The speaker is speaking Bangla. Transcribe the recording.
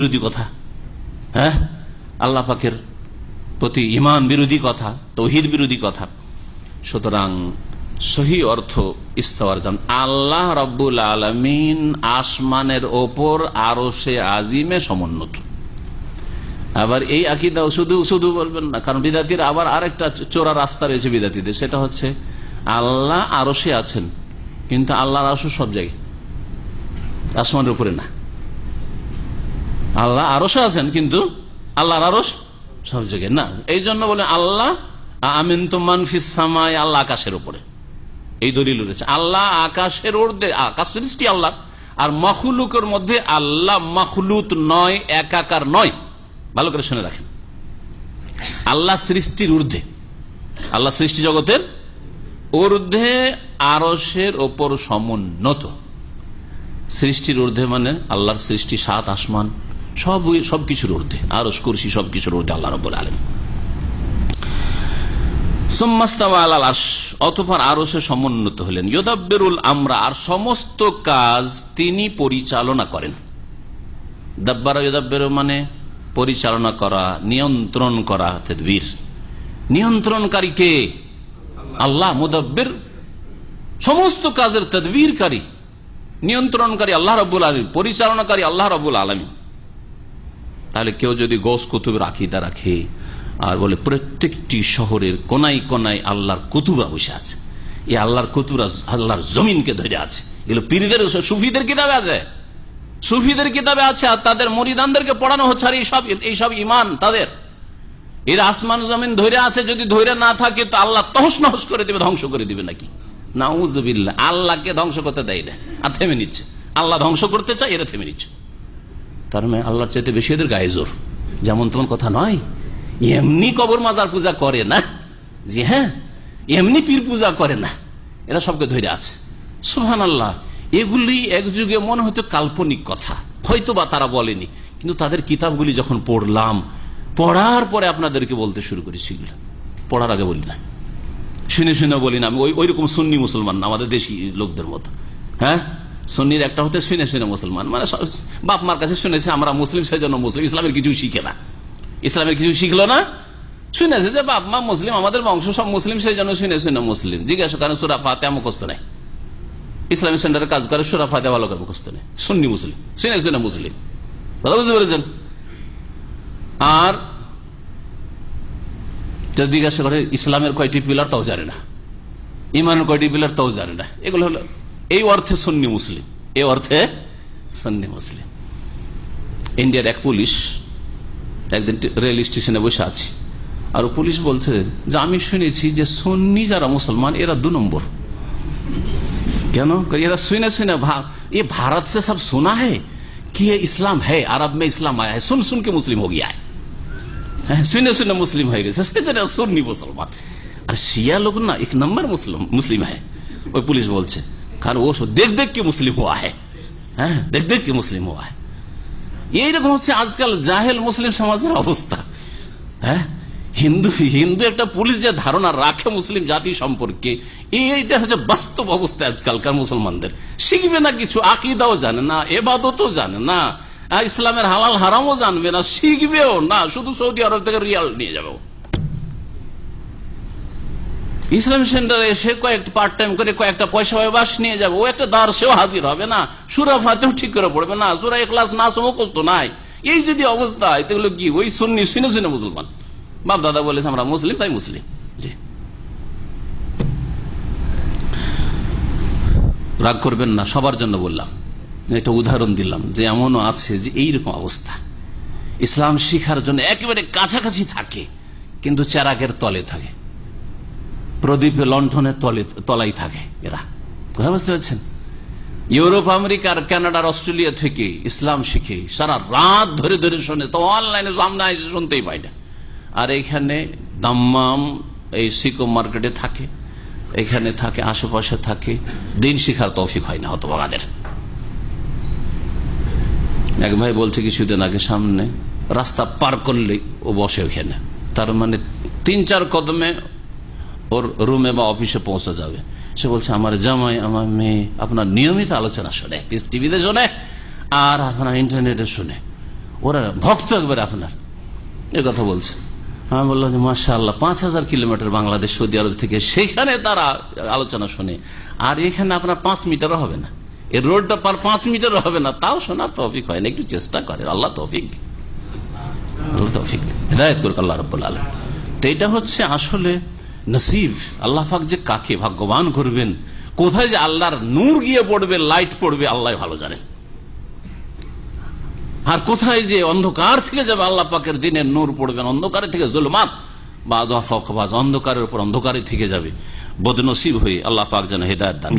বিরোধী কথা। হ্যাঁ? আল্লাহ পাকের প্রতি ইমান বিরোধী কথা তহির বিরোধী কথা। সুতরাং সহি অর্থ ইস্তওয়ার জান। আল্লাহ রব্বুল আলমিন আসমানের ওপর আরও সে আজিমে সমুন্নত। আবার এই আকিদাও শুধু শুধু বলবেন না, কারণ বিদাতির আবার আরেকটা চোরা রাস্তা রয়েছে বিদাতিদের, সেটা হচ্ছে আল্লাহ আরও সে আছেন, কিন্তু আল্লাহর আরও সব জায়গায়। আসমানের উপরে না। আল্লাহ আরসে আছেন, কিন্তু আল্লাহর আরস সব জায়গায় না। এই জন্য বলে আল্লাহ আমিন তুমান ফিসামায় আল্লাহ আকাশের উপরে। এই দলিল রয়েছে। আল্লাহ আকাশের ঊর্ধ্বে আকাশ সৃষ্টি আল্লাহ, আর মখলুকের মধ্যে আল্লাহ মখলুত নয়, একাকার নয়। ভালো করে শুনে রাখেন। আল্লাহ সৃষ্টির ঊর্ধ্বে। আল্লাহ সৃষ্টি জগতের ঊর্ধ্বে আরসের ওপর সমুন্নত। সৃষ্টির ঊর্ধ্বে মানে আল্লাহর সৃষ্টি সাত আসমান। সব সবকিছুর ঊর্ধ্বে। আরস কুরসি সবকিছুর ঊর্ধ্বে আল্লাহ রব আলম আরও হলেন। আমরা, আর সমস্ত কাজ তিনি পরিচালনা করেন। মানে পরিচালনা করা, নিয়ন্ত্রণ করা নিয়ন্ত্রণকারী কে? আল্লাহ মুদাব্বের। সমস্ত কাজের তদবীরকারী, নিয়ন্ত্রণকারী আল্লাহ রব্বুল আলমী পরিচালনাকারী আল্লাহ রবুল আলমী তাহলে কেউ যদি গোস কুতুবের আকিদা রাখে। আর বলে, প্রত্যেকটি শহরের কোনাই কোনাই আল্লাহর কুতুবা বসে আছে। এই আল্লাহর কুতুরা আল্লাহর জমিনকে ধরে আছে। এগুলো পীরদের সুফিদের কিতাবে আছে। সুফিদের কিতাবে আছে, আর তাদের মরিদানদেরকে পড়ানো হচ্ছে, আর এইসব এইসব ইমান তাদের। এর আসমান জমিন ধরে আছে, যদি ধরে না থাকে, তো আল্লাহ তহস নহস করে দিবে, ধ্বংস করে দিবে নাকি? না আল্লাহকে ধ্বংস করতে দেয় না। আর থেমে নিচ্ছে। আল্লাহ ধ্বংস করতে চায়, এরা থেমে নিচ্ছে। তার মানে আল্লাহর চাইতে বেশি এদের গায়ে জোর। যেমন তেমন কথা নয়। এমনি কবর মাজার পূজা করে না। জি হ্যাঁ এমনি পীর পূজা করে না। এরা সবকে ধরে আছে। সুহান আল্লাহ এগুলি এক যুগে মনে হতো কাল্পনিক কথা। হয়তো বা তারা বলেনি। কিন্তু তাদের কিতাবগুলি যখন পড়লাম, পড়ার পরে আপনাদেরকে বলতে শুরু করেছি পড়ার আগে বলি না। শুনে শুনে বলি না। আমি ওই ওই রকম সুন্নি মুসলমান না, আমাদের দেশি লোকদের মতো। হ্যাঁ? সন্নির একটা হতে শুনে শুনে মুসলমান? মানে বাপ মার কাছে শুনেছে, আমরা মুসলিম সেই জন্য মুসলিম। ইসলামের কিছু শিখে না। ইসলামের কিছু শিখলো না? শুনেছে যে বাপ মা মুসলিম, আমাদের বংশ সব মুসলিম সেই জন্য শুনে শুনে মুসলিম। জিজ্ঞাসা করেন সুরা ফাতে মুখস্ত নেই? ইসলামী সেন্টারে কাজ করে, সুরা ফাতে ভালো করে মুখস্ত নেই। সুন্নি মুসলিম। শুনে শুনে মুসলিম? কথা বুঝতে পেরেছেন? আর জিজ্ঞাসা করে, ইসলামের কয়টি পিলার তাও জানে না। ইমানের কয়টি পিলার তাও জানে না। এগুলো হলো এই অর্থে সন্নি মুসলিম এই অর্থে সন্নি মুসলিম ইন্ডিয়ার এক পুলিশ একদিন রেল স্টেশনে বসে আছে আর পুলিশ বলছে যে আমি শুনেছি যে সন্নি যারা মুসলমান এরা দু নম্বর কেন এরা শুনে শুনে ये भारत से सब सुना है कि ये इस्लाम है अरब में इस्लाम आया है सुन सुन के मुस्लिम हो गया है শুনে শুনে মুসলিম হয়ে গেছে সেজন্য সুন্নি মুসলমান আর শিয়া লোক না এক নম্বর মুসলিম মুসলিম হ্যাঁ ওই পুলিশ বলছে কারণ ও দেখ দেখ के मुस्लिम हुआ है হ্যাঁ দেখ দেখ के मुस्लिम हुआ है এইরকম হচ্ছে আজকাল জাহেল মুসলিম সমাজের অবস্থা হ্যাঁ হিন্দু হিন্দু একটা পুলিশ যে ধারণা রাখে মুসলিম জাতি সম্পর্কে এইটা হচ্ছে বাস্তব অবস্থা আজকালকার মুসলমানদের শিখবে না কিছু আকিদাও জানে না এবাদতও জানে না ইসলামের হালাল হারামও জানবে না শিখবেও না শুধু সৌদি আরব থেকে রিয়াল নিয়ে যাবে ইসলাম সেন্টারে এসে কয়েকটা পার্ট টাইম করে কয়েকটা পয়সা বাস নিয়ে যাবে। ও একটা দার্সেও হাজির হবে না। সুরা ফাতেও ঠিক করে পড়বে না। সুরা ক্লাস না সমকস্ত নাই। এই যদি অবস্থা এগুলো কি? ওই সুন্নি, শুনে শুনে মুসলমান। বাপ দাদা বলেছে, আমরা মুসলিম, তাই মুসলিম। রাগ করবেন না, সবার জন্য বললাম। একটা উদাহরণ দিলাম যে এমনও আছে যে এইরকম অবস্থা। ইসলাম শিখার জন্য একেবারে কাছাকাছি থাকে, কিন্তু চেরাকের তলে থাকে। প্রদীপে লণ্ঠনের তলে তলাই থাকে এরা। কথা বুঝতে পারছেন? ইউরোপ আমেরিকার কানাডার অস্ট্রেলিয়া থেকে ইসলাম শিখে সারা রাত ধরে ধরে শোনে, তো অনলাইনে সামনে এসে শুনতেই পাই না। আর এখানে দাম্মাম এই সিকো মার্কেটে থাকে, এখানে থাকে, আশেপাশে থাকে, দিন শিখার তৌফিক হয় না হতবাগাদের এক ভাই বলছে কিছুদিন আগে সামনে রাস্তা পার করলেই ও বসে ওখানে তার মানে তিন চার কদমে ওর রুমে বা অফিসে পৌঁছে যাবে। সে বলছে, আমার জামাই, আমার মেয়ে, আপনার নিয়মিত আলোচনা শোনে, পিস টিভিতে শোনে, আর আপনার ইন্টারনেটে শোনে। ওরা ভক্ত একবারে আপনার। এ কথা বলছে। আমি বললাম যে মাসা আল্লাহ পাঁচ হাজার কিলোমিটার বাংলাদেশ, সৌদি আরব থেকে সেখানে তারা আলোচনা শুনে, আর এখানে আপনার পাঁচ মিটারও হবে না। এই রোডটা পার পাঁচ মিটার হবে না, তাও শোনার তৌফিক হয় না, একটু চেষ্টা করে আল্লাহ তৌফিক আল্লাহ তৌফিক। হেদায়ত করুক আল্লাহ রব্বুল আলম তো এটা হচ্ছে আসলে নসিব। আল্লাহ পাক যে কাকে ভাগ্যবান করবেন, কোথায় যে আল্লাহর নূর গিয়ে পড়বে, লাইট পড়বে, আল্লাহ ভালো জানেন আর কোথায় যে অন্ধকার থেকে যাবে, আল্লাহ পাকের দিনের নূর পড়বেন, অন্ধকারে থেকে জুলমাত বা অন্ধকারের উপর অন্ধকারে থেকে যাবে। বদনসিব হয়ে আল্লাহ পাক যেন হেদায়ত দান।